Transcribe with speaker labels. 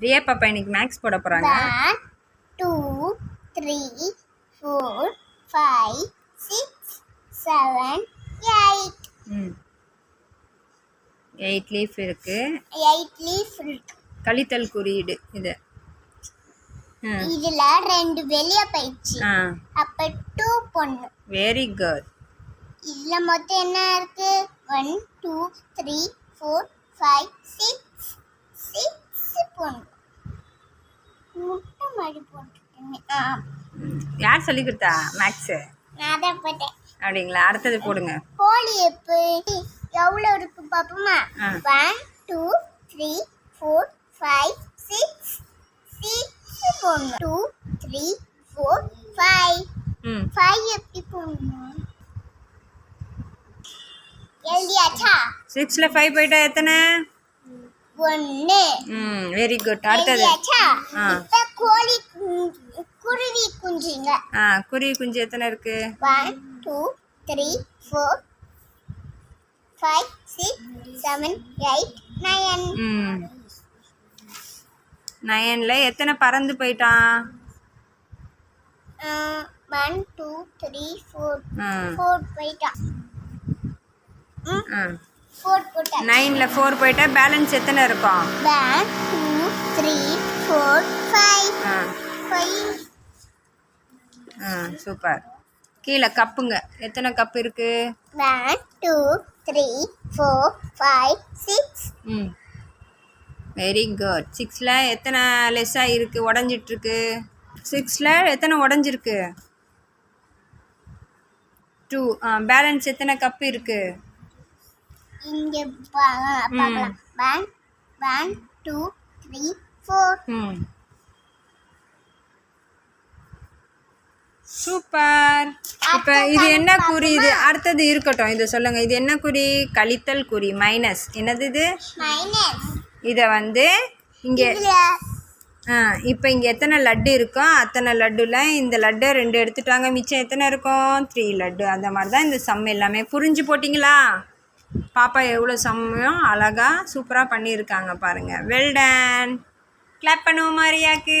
Speaker 1: ரியா பாப்பா இன்னைக்கு மேக்ஸ் போட போகிறாங்க
Speaker 2: two three four five six seven eight
Speaker 1: ம். எயிட் லீஃப் இருக்குது
Speaker 2: எயிட் லீஃப் இருக்கு.
Speaker 1: கழித்தல் குறியீடு இது.
Speaker 2: இதுல ரெண்டு வெளிய போயிடுச்சு. அப்ப டூ பொண்ணு
Speaker 1: வெரி குட்
Speaker 2: இதுல மொத்தம் என்ன இருக்கு? One two three four five six six பொண்ணு முட்டை மாதிரி போட்டுட்டேன் ஆ
Speaker 1: யார் சொல்லி கொடுத்தா? மேக்ஸு
Speaker 2: நான் தான் போட்டேன்.
Speaker 1: அப்படிங்களா? அடுத்தது போடுங்க.
Speaker 2: கோழி எப்படி எவ்வளோ இருக்கு பாப்போமா. One two three four five six six போடணும். Two three four five five எப்படி போடணும்? எழுதியாச்சா?
Speaker 1: சிக்ஸில் ஃபைவ் போயிட்டா எத்தனை?
Speaker 2: ஒன்று.
Speaker 1: ம் வெரி குட் அடுத்தது.
Speaker 2: இப்போ கோழி குருவி குஞ்சுங்க.
Speaker 1: ஆ குருவி குஞ்சு எத்தனை இருக்கு?
Speaker 2: One two three four five six seven eight nine
Speaker 1: ம். நயனில் எத்தனை பறந்து போயிட்டான்
Speaker 2: ஒன் டூ த்ரீ ஃபோர்
Speaker 1: ம்
Speaker 2: ஃபோர் போயிட்டான்
Speaker 1: ஆ.
Speaker 2: ஃபோர் போட்டான்
Speaker 1: நைனில் ஃபோர் போயிட்டா பேலன்ஸ் எத்தனை இருக்கும்?
Speaker 2: One two three four five
Speaker 1: ஆ.
Speaker 2: ஃபைவ்
Speaker 1: ஆ சூப்பர். கீழே கப்புங்க. எத்தனை கப் இருக்கு?
Speaker 2: One two three four five six
Speaker 1: ம். வெரி குட் சிக்ஸில் எத்தனை லெஸ்ஸாக இருக்குது உடஞ்சிட்ருக்கு. சிக்ஸில் எத்தனை உடஞ்சிருக்கு? டூ ஆ பேலன்ஸ் எத்தனை கப் இருக்குது
Speaker 2: இங்கே one one two three four
Speaker 1: ம். சூப்பர். இப்போ இது என்ன குறி? இது அடுத்தது இருக்கட்டும். இதை சொல்லுங்கள் இது என்ன குறி? கழித்தல் குறி. மைனஸ். என்னது இது? இதை வந்து இங்கே ஆ இப்போ இங்கே எத்தனை லட்டு இருக்கோ அத்தனை லட்டுல இந்த லட்டை ரெண்டு எடுத்துட்டாங்க. மிச்சம் எத்தனை இருக்கும் த்ரீ லட்டு. அந்த மாதிரி தான் இந்த சம் எல்லாமே. புரிஞ்சு போட்டிங்களா? பாப்பா எவ்வளோ சம்மையும் அழகாக சூப்பராக பண்ணியிருக்காங்க பாருங்கள் வெல்டன் கிளாப் பண்ணுவோம் மாரியாக்கு